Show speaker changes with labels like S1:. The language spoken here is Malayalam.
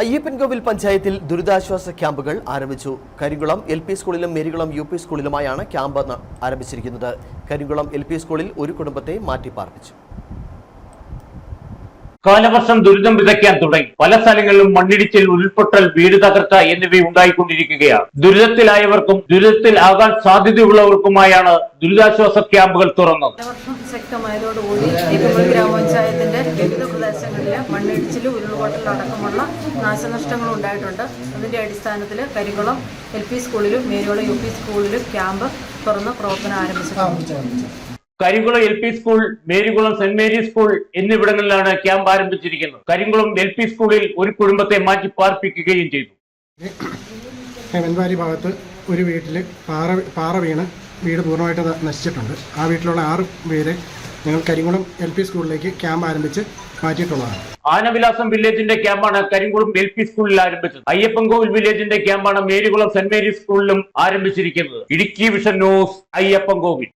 S1: അയ്യപ്പൻകോവിൽ പഞ്ചായത്തിൽ ദുരിതാശ്വാസ ക്യാമ്പുകൾ ആരംഭിച്ചു. കരികുളം എൽ പി സ്കൂളിലും മേരികുളം യു പി സ്കൂളിലുമായാണ് ക്യാമ്പ് ആരംഭിച്ചിരിക്കുന്നത്. കരികുളം എൽ പി സ്കൂളിൽ ഒരു കുടുംബത്തെ മാറ്റിപ്പാർപ്പിച്ചു.
S2: കാലവർഷം ദുരിതം വിതയ്ക്കാൻ തുടങ്ങി. പല സ്ഥലങ്ങളിലും മണ്ണിടിച്ചിൽ ഉരുൾപൊട്ടൽ വീട് തകർച്ച എന്നിവ ഉണ്ടായിക്കൊണ്ടിരിക്കുകയാണ്. ദുരിതത്തിലായവർക്കും ദുരിതത്തിൽ ആകാൻ സാധ്യതയുള്ളവർക്കുമായാണ് ദുരിതാശ്വാസ ക്യാമ്പുകൾ തുറന്നത്.
S3: ശക്തമായതോടുകൂടി ഗ്രാമപഞ്ചായത്തിന്റെ വിവിധ പ്രദേശങ്ങളിൽ മണ്ണിടിച്ചിൽ ഉരുൾപൊട്ടൽ അടക്കമുള്ള നാശനഷ്ടങ്ങൾ ഉണ്ടായിട്ടുണ്ട്. അതിന്റെ അടിസ്ഥാനത്തിൽ കരികുളം എൽ പി സ്കൂളിലും മേരികുളം യു പി സ്കൂളിലും ക്യാമ്പ് തുറന്ന് പ്രവർത്തനം ആരംഭിച്ചിട്ടുണ്ട്.
S2: Karinkulam L P school Merikulam saint Mary's school എന്നിവിടങ്ങളിലാണ് ക്യാമ്പ് ആരംഭിച്ചിരിക്കുന്നത്. കരിങ്കുളം എൽ പി സ്കൂളിൽ ഒരു കുടുംബത്തെ മാറ്റി പാർപ്പിക്കുകയും ചെയ്തു.
S4: ഹെമൻവാരി ഭാഗത്ത് ഒരു വീട്ടിൽ പാറ പാറ വീണ് വീട് പൂർണമായിട്ട് നശിച്ചിട്ടുണ്ട്. ആ വീട്ടിലുള്ള ആറ് പേരെ ഞങ്ങൾ കരിങ്കുളം എൽ പി സ്കൂളിലേക്ക് ക്യാമ്പ് ആരംഭിച്ച് മാറ്റിയിട്ടുള്ളതാണ്.
S2: ആനവിലാസം വില്ലേജിന്റെ ക്യാമ്പാണ് കരിങ്കുളം എൽ പി സ്കൂളിൽ ആരംഭിച്ചത്. അയ്യപ്പൻകോവിൽ വില്ലേജിന്റെ ക്യാമ്പാണ് മേരികുളം സെന്റ് മേരീസ് സ്കൂളിലും ആരംഭിച്ചിരിക്കുന്നത്. Idukki vision news Ayyappancoil